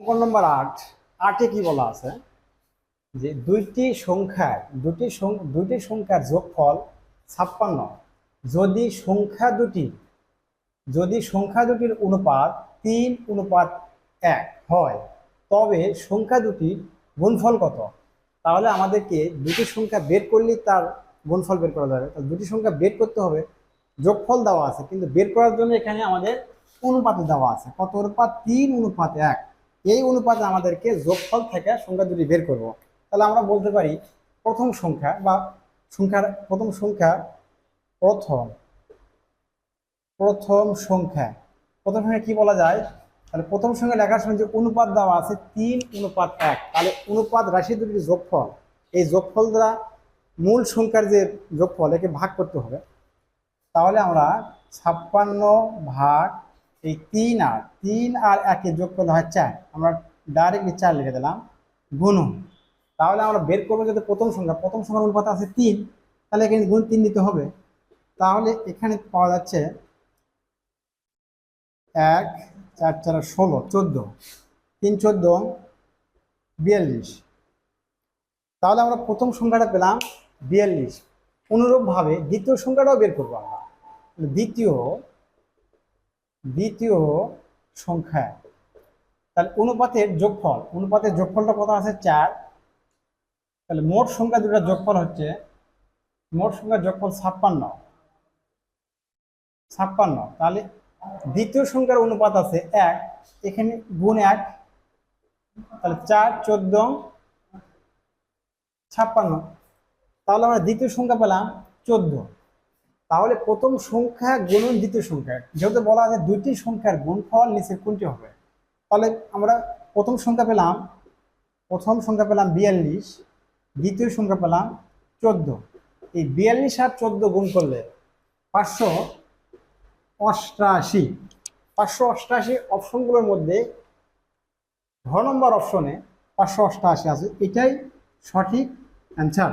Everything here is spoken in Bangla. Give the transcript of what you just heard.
অঙ্ক নম্বর আট? আটে কি বলা আছে? যে দুইটি সংখ্যার, দুটি দুইটি সংখ্যার যোগফল ছাপ্পান্ন। যদি সংখ্যা দুটি, যদি সংখ্যা দুটির অনুপাত তিন, অনুপাত এক হয়, তবে সংখ্যা দুটির গুণফল কত? তাহলে আমাদেরকে দুটি সংখ্যা বের করলেই তার গুণফল বের করা যাবে। তাহলে দুটি সংখ্যা বের করতে হবে। যোগফল দেওয়া আছে, কিন্তু বের করার জন্য এখানে আমাদের অনুপাত দেওয়া আছে। কত অনুপাত? তিন, অনুপাত এক। এই অনুপাতে আমাদেরকে যোগফল থেকে সংখ্যা দুটি বের করব। তাহলে আমরা বলতে পারি প্রথম সংখ্যা বা সংখ্যার প্রথম সংখ্যা প্রথম প্রথম সংখ্যা। প্রথম সংখ্যা কি বলা যায়? তাহলে প্রথম সংখ্যা লেখার সময় যে অনুপাত দেওয়া আছে তিন অনুপাত এক, তাহলে অনুপাত রাশি দুটির যোগফল। এই যোগফল দ্বারা মূল সংখ্যার যে যোগফল, একে ভাগ করতে হবে। তাহলে আমরা ছাপ্পান্ন ভাগ এই তিন আর তিন আর একে যোগ করলে হয় চার। আমরা ডাইরেক্টলি চার লিখে দিলাম, গুণন। তাহলে আমরা বের করব যদি প্রথম সংখ্যা, প্রথম সংখ্যার অনুপাত আছে তিন, তাহলে এখানে গুণ তিন দিতে হবে। তাহলে এখানে পাওয়া যাচ্ছে এক, চার চার, ষোলো, চোদ্দ। তিন, চোদ্দ, বিয়াল্লিশ। তাহলে আমরা প্রথম সংখ্যাটা পেলাম বিয়াল্লিশ। অনুরূপভাবে দ্বিতীয় সংখ্যাটাও বের করব আমরা। দ্বিতীয় দ্বিতীয় সংখ্যা। তাহলে অনুপাতের যোগফল, অনুপাতের যোগফলটা কত আছে? চার। তাহলে মোট সংখ্যা দুটার যোগফল হচ্ছে, মোট সংখ্যার যোগফল ছাপ্পান্ন। ছাপ্পান্ন। তাহলে দ্বিতীয় সংখ্যার অনুপাত আছে এক, এখানে গুণ এক। তাহলে চার, চোদ্দ, ছাপ্পান্ন। তাহলে আমরা দ্বিতীয় সংখ্যা পেলাম চোদ্দ। তাহলে প্রথম সংখ্যা গুণন দ্বিতীয় সংখ্যা। যেহেতু বলা আছে দুইটি সংখ্যার গুণফল নিচের কোনটি হবে? তাহলে আমরা প্রথম সংখ্যা পেলাম, প্রথম সংখ্যা পেলাম বিয়াল্লিশ, দ্বিতীয় সংখ্যা পেলাম চোদ্দ। এই বিয়াল্লিশ আর চোদ্দ গুণ করলে পাঁচশো অষ্টাশি। পাঁচশো অষ্টাশি অপশনগুলোর মধ্যে ঘ নম্বর অপশনে পাঁচশো অষ্টাশি আছে। এটাই সঠিক অ্যান্সার।